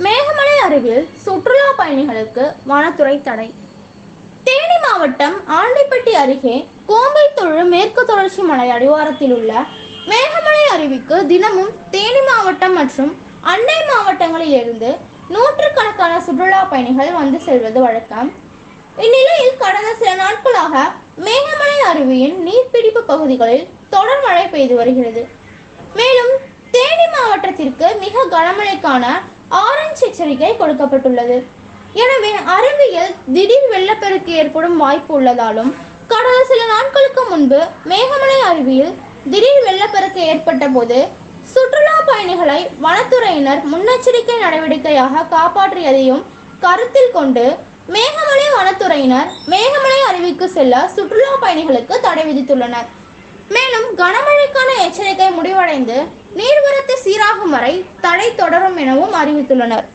மேகமலை அருகில் சுற்றுலா பயணிகளுக்கு வனத்துறை தடை. தேனி மாவட்டம் ஆண்டிப்பட்டி அருகே கோம்பைத்தொழு மேற்கு தொடர்ச்சி மலை அடிவாரத்தில் உள்ள மேகமலை அருவிக்கு தினமும் தேனி மாவட்டம் மற்றும் அண்டை மாவட்டங்களில் இருந்து நூற்றுக்கணக்கான சுற்றுலா பயணிகள் வந்து செல்வது வழக்கம். இந்நிலையில் கடந்த சில நாட்களாக மேகமலை அருவியின் நீர்பிடிப்பு பகுதிகளில் தொடர் மழை பெய்து வருகிறது. மேலும் தேனி மாவட்டத்திற்கு மிக கனமழைக்கான ஆரஞ்சு எச்சரிக்கை கொடுக்கப்பட்டுள்ளது. எனவே அருவியில் திடீர் வெள்ளப்பெருக்கு ஏற்படும் வாய்ப்பு உள்ளதாலும் கடந்த சில நாட்களுக்கு முன்பு மேகமலை அருவியில் திடீர் வெள்ளப்பெருக்கு ஏற்பட்ட போது சுற்றுலா பயணிகளை வனத்துறையினர் முன்னெச்சரிக்கை நடவடிக்கையாக காப்பாற்றியதையும் கருத்தில் கொண்டு மேகமலை வனத்துறையினர் மேகமலை அருவிக்கு செல்ல சுற்றுலா பயணிகளுக்கு தடை விதித்துள்ளனர். மேலும் கனமழைக்கான எச்சரிக்கை முடிவடைந்து நீர்வரத்து சீராகும் வரை தடை தொடரும் எனவும் அறிவித்துள்ளனர்.